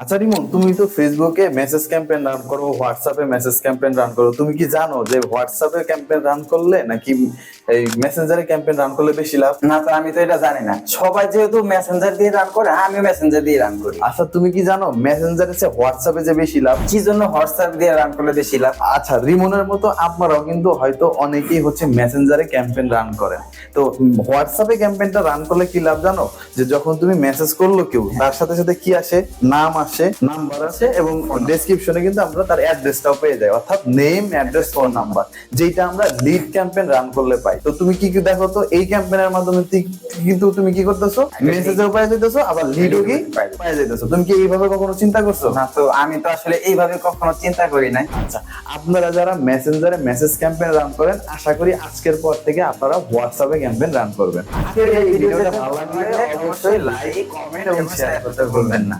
আচ্ছা রিমন তুমি তো ফেসবুকে মেসেজ ক্যাম্পেইন রান করো হোয়াটসঅ্যাপে মেসেজ ক্যাম্পেইন রান করো। তুমি কি জানো যে হোয়াটসঅ্যাপে ক্যাম্পেইন রান করলে নাকি এই মেসেঞ্জারে ক্যাম্পেইন রান করলে বেশি লাভ? না তো আমি তো এটা জানি না। সবাই যেহেতু মেসেঞ্জার দিয়ে রান করে আমি মেসেঞ্জার দিয়ে রান করি। আচ্ছা তুমি কি জানো মেসেঞ্জারে চেয়ে হোয়াটসঅ্যাপে যে বেশি লাভ? কি জন্য হোয়াটসঅ্যাপ দিয়ে রান করলে বেশি লাভ? আচ্ছা রিমনের মতো আপনারাও কিন্তু হয়তো অনেকেই হচ্ছে মেসেঞ্জারে ক্যাম্পেইন রান করেন তো হোয়াটসঅ্যাপে ক্যাম্পেইনটা রান করলে কি লাভ জানো? যে যখন তুমি মেসেজ করল কেউ তার সাথে সাথে কি আসে? নাম আসে নাম্বার আসে এবং ডেসক্রিপশনে কিন্তু আমরা তার অ্যাড্রেসটাও পেয়ে যাই অর্থাৎ নেম অ্যাড্রেস ফোন নাম্বার যেটা আমরা লিড ক্যাম্পেইন রান করলে পাই। তো তুমি কি কি দেখো? তো এই ক্যাম্পেইনের মাধ্যমে কিন্তু তুমি কি করতেছো? মেসেজও পাই যেতেছো আবার লিডও কি পাই যেতেছো তুমি কি এইভাবে কখনো চিন্তা করছ? না তো আমি তো আসলে এইভাবে কখনো চিন্তা করি নাই। আচ্ছা আপনারা যারা মেসেঞ্জারে মেসেজ ক্যাম্পেইন রান করেন আশা করি আজকের পর থেকে আপনারা হোয়াটসঅ্যাপে ক্যাম্পেইন রান করবেন। আজকের এই ভিডিওটা ভালো লাগলে অবশ্যই লাইক কমেন্ট এবং শেয়ার করতে ভুলবেন না।